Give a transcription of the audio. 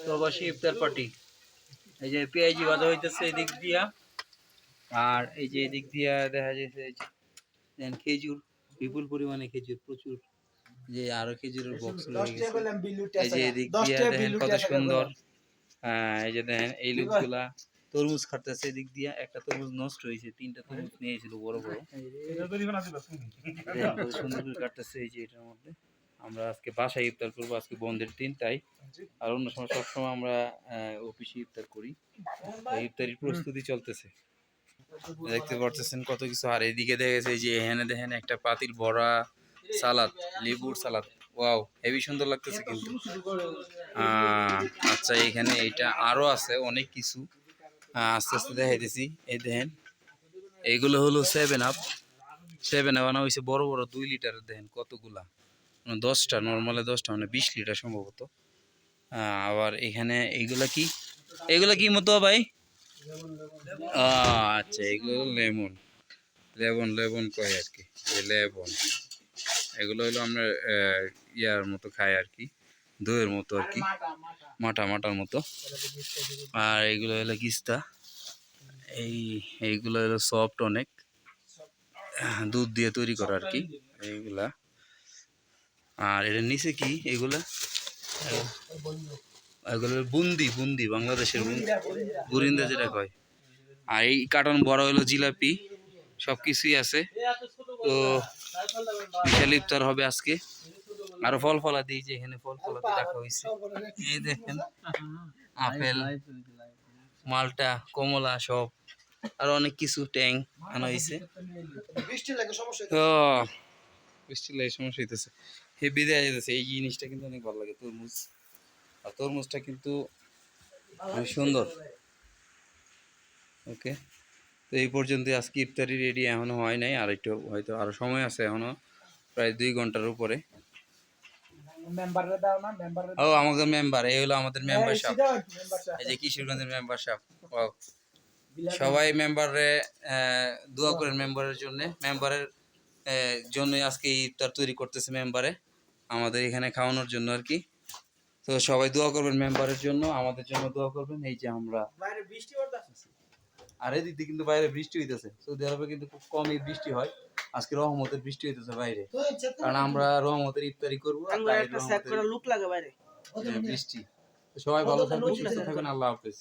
প্রবাসী ইফতার পার্টি এই যে পেঁয়াজি বাজা হইতেছে এদিক দিয়া আর এই যে এদিক দিয়া দেখা যাচ্ছে এই যে দেখেন খেজুর বিপুল পরিমাণে খেজুর প্রচুর যে আরও খেজুরের বক্স এই যে এদিক দিয়া দেখেন কত সুন্দর হ্যাঁ এই যে দেখেন এই লোকগুলা তরমুজ খাটতেছে এদিক দিয়া একটা তরমুজ নষ্ট হয়েছে তিনটা তরমুজ নিয়েছিল বড় বড় সুন্দর করে কাটতেছে এই যে এটার মধ্যে আমরা আজকে বাসায় ইফতার করব আজকে বন্ধের দিন তাই? আর অন্য সময় সবসময় আমরা অফিসে ইফতার করি। এই ইফতারির প্রস্তুতি চলতেছে। দেখতে পারতেছেন কত কিছু। আর এদিকে দেখা গেছে যে এখানে দেখেন একটা পাতিল ভরা সালাদ লেবুর সালাদ। ওয়াও হেভি সুন্দর লাগতেছে কিন্তু। আহ, আচ্ছা এখানে এটা আরও আছে অনেক কিছু। আস্তে আস্তে দেখাইতেছি। এই দেখেন এইগুলো হলো সেভেন আপ সেভেন আপ আনা হয়েছে বড় বড় দুই লিটারের দেখেন কতগুলা। দশটা নর্মালে দশটা মানে বিশ লিটার সম্ভবত। আবার এখানে এইগুলা কি? এগুলা কি মতো ভাই? আচ্ছা এগুলো লেমন। লেবন লেবন কয় আর কি? লেবন। এগুলো হলো আমরা ইয়ার মতো খাই আর কি। দইয়ের মতো আর কি। মাটা, মাটার মতো। আর এগুলো হলো কিস্তা। এই, এইগুলো হলো সফট অনেক। দুধ দিয়ে তৈরি করা আর কি, এইগুলা। আর এর নিচে কি? এগুলা? এগুলো বুন্দি বুন্দি, বাংলাদেশের বুন্দি। বুরিন্দা যেটা কয়। আর এই কার্টন বড় হলো জিলাপি সব কিছুই আছে। তো বিশাল ইফতার হবে আজকে। আরও ফল ফলা দিই যে এখানে ফল ফলাতে রাখা হয়েছে এই দেখেন, আপেল, মালটা, কমলা সব। আর অনেক কিছু ট্যাং আনা হয়েছে তো বৃষ্টি লাগে সমস্যা হইতেছে। হে বিদায় যেতেছে এই জিনিসটা কিন্তু অনেক ভালো লাগে তরমুজ। আর তরমুজটা কিন্তু সুন্দর। ওকে তো এই পর্যন্ত আজকে ইফতারি রেডি এখনও হয় নাই আর একটু হয়তো আরও সময় আছে এখনও প্রায় দুই ঘণ্টার উপরে। ও আমাদের মেম্বার এই হলো আমাদের মেম্বারশিপ এই যে কিশোরগঞ্জের মেম্বারশিপ সবাই মেম্বারে দোয়া করেন মেম্বারের জন্য। মেম্বারের জন্য আজকে এই ইফতার তৈরি করতেছে মেম্বারে আমাদের এখানে খাওয়ানোর জন্য আর কি। তো সবাই দোয়া করবেন মেম্বারের জন্য আমাদের জন্য দোয়া করবেন। এই যে আমরা আর এদিক দিয়ে কিন্তু বাইরে বৃষ্টি হইতেছে। সৌদি আরবে কিন্তু খুব কমই বৃষ্টি হয়। আজকে রহমতের বৃষ্টি হইতেছে বাইরে। কারণ আমরা রহমতের ইফতারি করব লুক লাগে বাইরে। বৃষ্টি। সবাই ভালো থাকবেন সুস্থ থাকবেন আল্লাহ হাফেজ।